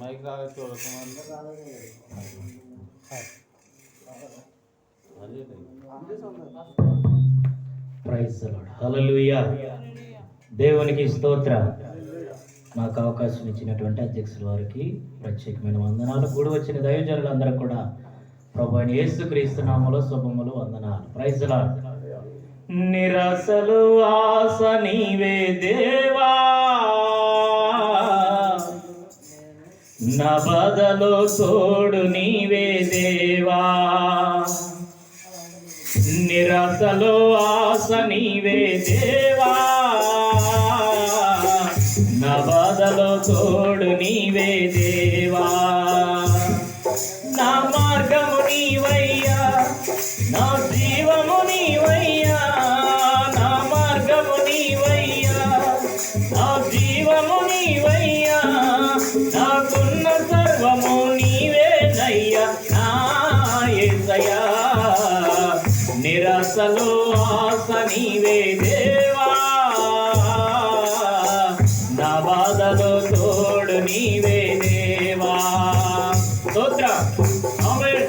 Mic రాగా praise దేవునికి స్తోత్ర. నాకు అవకాశం ఇచ్చినటువంటి అధ్యక్షుల వారికి ప్రత్యేకమైన వందనాలు. కూడా వచ్చిన దైవజనులందరూ కూడా ప్రభు అయిన యేసుక్రీస్తు నామములో శుభములు వందనాలు. ప్రైజ్ నిరసలు ఆశ నీవే దేవా. నా బదలో తోడు నీవే దేవా. నిరసలో ఆశ నీవే దేవా. నా బాధలో తోడు నీవే దేవా. నా మార్గము నీవయ్యా. నా నిరసలో ఆశ నీవే దేవా. నా బాధలో తోడు నీవే దేవా. స్తోత్ర. ఆమేన్.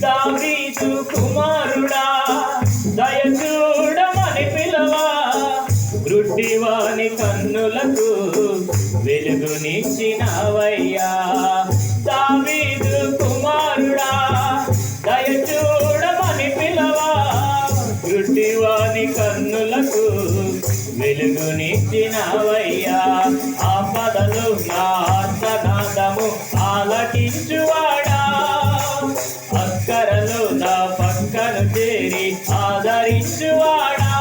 దావీదు కుమారుడా దయచూడమని పిలవా. గ్రుడ్డివాని కన్నులకు వెలుగునిచ్చినవయ్యా వెలుగునిచ్చినవయ్యా ఆపదలు నా ఆర్తనాదము ఆలకించువాడా. అక్కరలు నా పక్కను చేరి ఆదరించువాడా.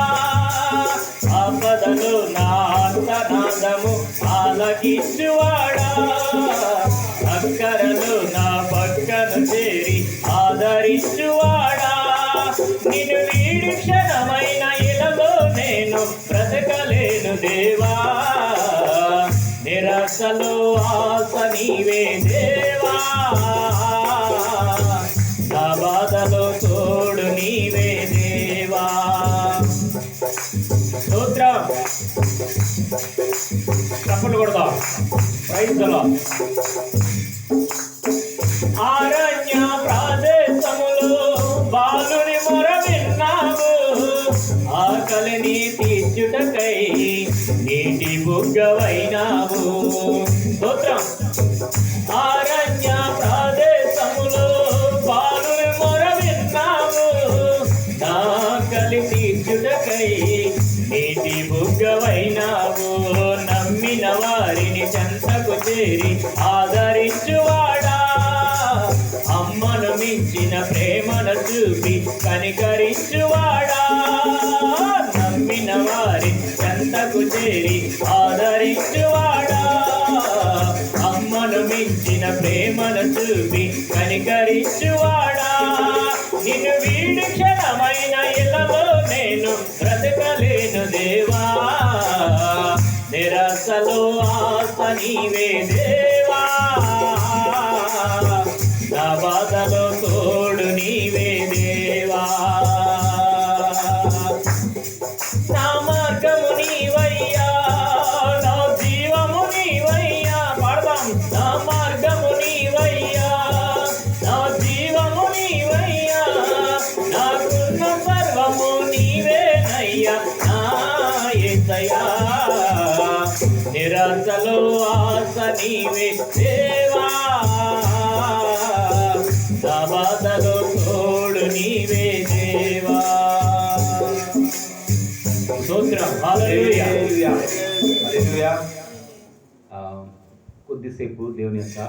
ఆపదలు నా ఆర్తనాదము ఆలకించువాడా. అక్కరలు నా పక్కను చేరి ఆదరించువాడా. నిన్ను నిరసలో ఆశ నీవే దేవా. నా బాధలో తోడు నీవే దేవా. స్తోత్రం. తప్పులు కొడదాం. ప్రైజ్లో అరణ్య ప్రదేశములో బాలుని మొర విన్నాము ఆకలిని తీర్చుటకై నీటి బుగ్గవైనావు? స్తోత్రం. ఆరణ్య ప్రదేశములో పాలు మొర విన్నావు ఆకలి తీర్చుటకై నీటి బుగ్గవైనావు? నమ్మిన వారిని చెంతకు చేరి ఆదరించువాడా? అమ్మను మించిన ప్రేమను చూపి కనికరించువాడా? చెంతకు చేరి ఆదరించువాడా? అమ్మను మించిన ప్రేమను చూపి కనికరించువాడా? నిన్ను వీడి క్షణమైన ఇళ్ళలో నేను బ్రతకలేను దేవా. నిరసలో ఆశ నీవే దేవా. నా బాధలో తోడు నీవే సర్వము నీవేనయ్యా నా నిరాశలో ఆశ నీవే దేవా నా తోడు నీవే దేవా స్తోత్రం. కొద్దిసేపు దేవుని యొక్క